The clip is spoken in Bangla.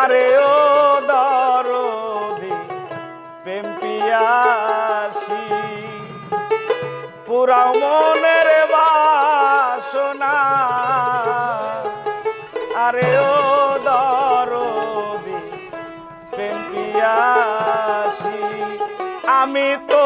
আরে ও দরদি, প্রেম পিয়াসি পুরা মনের বাসনা। আরে ও দরদি, প্রেম পিয়াসি, আমি তো